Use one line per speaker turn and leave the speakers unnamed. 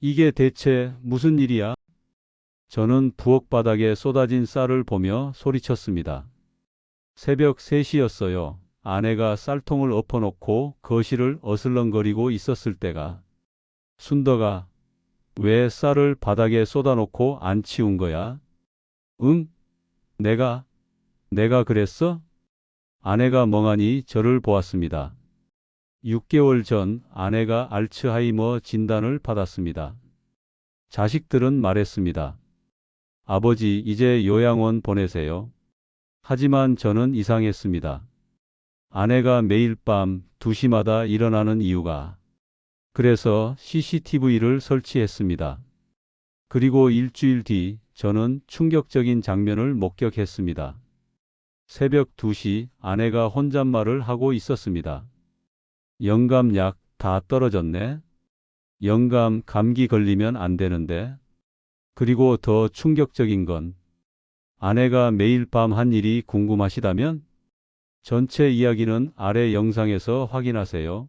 이게 대체 무슨 일이야? 저는 부엌 바닥에 쏟아진 쌀을 보며 소리쳤습니다. 새벽 3시였어요. 아내가 쌀통을 엎어놓고 거실을 어슬렁거리고 있었을 때가. 순덕아, 왜 쌀을 바닥에 쏟아놓고 안 치운 거야? 응? 내가, 내가 그랬어? 아내가 멍하니 저를 보았습니다. 6개월 전 아내가 알츠하이머 진단을 받았습니다. 자식들은 말했습니다. 아버지, 이제 요양원 보내세요. 하지만 저는 이상했습니다. 아내가 매일 밤 2시마다 일어나는 이유가. 그래서 CCTV를 설치했습니다. 그리고 일주일 뒤 저는 충격적인 장면을 목격했습니다. 새벽 2시 아내가 혼잣말을 하고 있었습니다. 영감약 다 떨어졌네. 영감 감기 걸리면 안 되는데. 그리고 더 충격적인 건 아내가 매일 밤 한 일이 궁금하시다면 전체 이야기는 아래 영상에서 확인하세요.